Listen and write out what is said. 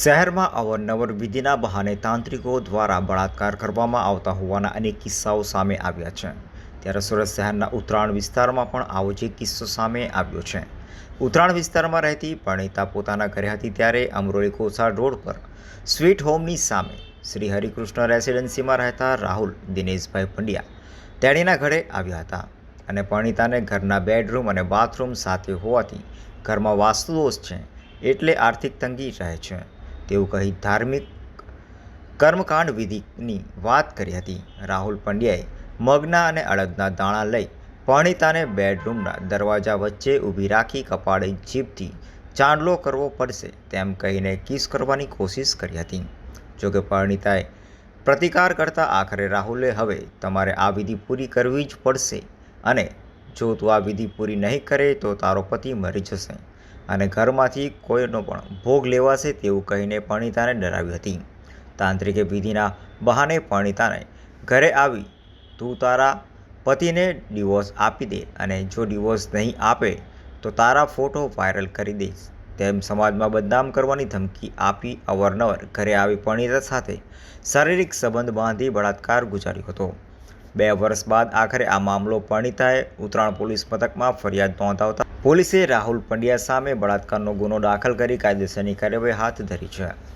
શહેરમાં અવારનવાર વિધિના બહાને તાંત્રિકો દ્વારા બળાત્કાર કરવામાં આવતા હોવાના અનેક કિસ્સાઓ સામે આવ્યા છે. ત્યારે સુરત શહેરના ઉત્તરાયણ વિસ્તારમાં પણ આવો જ કિસ્સો સામે આવ્યો છે. ઉત્તરાયણ વિસ્તારમાં રહેતી પરણિતા પોતાના ઘરે હતી ત્યારે અમરોલી કોસાડ રોડ પર સ્વીટ હોમની સામે શ્રી હરિકૃષ્ણ રેસિડેન્સીમાં રહેતા રાહુલ, દિનેશભાઈ પંડ્યા તેણીના ઘરે આવ્યા હતા અને પરણિતાને ઘરના બેડરૂમ અને બાથરૂમ સાથે હોવાથી ઘરમાં વાસ્તુદોષ છે એટલે આર્થિક તંગી રહે છે. તેવું કહી ધાર્મિક કર્મકાંડ વિધિની વાત કરી હતી. રાહુલ પંડ્યાએ મગના અને અડદના દાણા લઈ પરણિતાને બેડરૂમના દરવાજા વચ્ચે ઊભી રાખી કપાળે જીભથી ચાંદલો કરવો પડશે તેમ કહીને કિસ કરવાની કોશિશ કરી હતી. જોકે પરણિતાએ પ્રતિકાર કરતા આખરે રાહુલે હવે તમારે આ વિધિ પૂરી કરવી જ પડશે અને જો તું આ વિધિ પૂરી નહીં કરે તો તારો પતિ મરી જશે. અને ઘરમાંથી કોઈનો પણ ભોગ લેવાશે તેવું કહીને પરણિતાને ડરાવી હતી. તાંત્રિકે વિધિના બહાને પરણિતાને ઘરે આવી તું તારા પતિને ડિવોર્સ આપી દે અને જો ડિવોર્સ નહીં આપે તો તારા ફોટો વાયરલ કરી દઈશ. તેમ સમાજમાં બદનામ કરવાની ધમકી આપી અવારનવાર ઘરે આવી પરણિતા સાથે શારીરિક સંબંધ બાંધી બળાત્કાર ગુજાર્યો હતો. બે વર્ષ બાદ આખરે આ મામલો પરણિતાએ ઉત્તરાયણ પોલીસ મથકમાં ફરિયાદ નોંધાવતા પોલીસે રાહુલ પંડ્યા સામે બળાત્કારનો ગુનો દાખલ કરી કાયદેસરની કાર્યવાહી હાથ ધરી છે.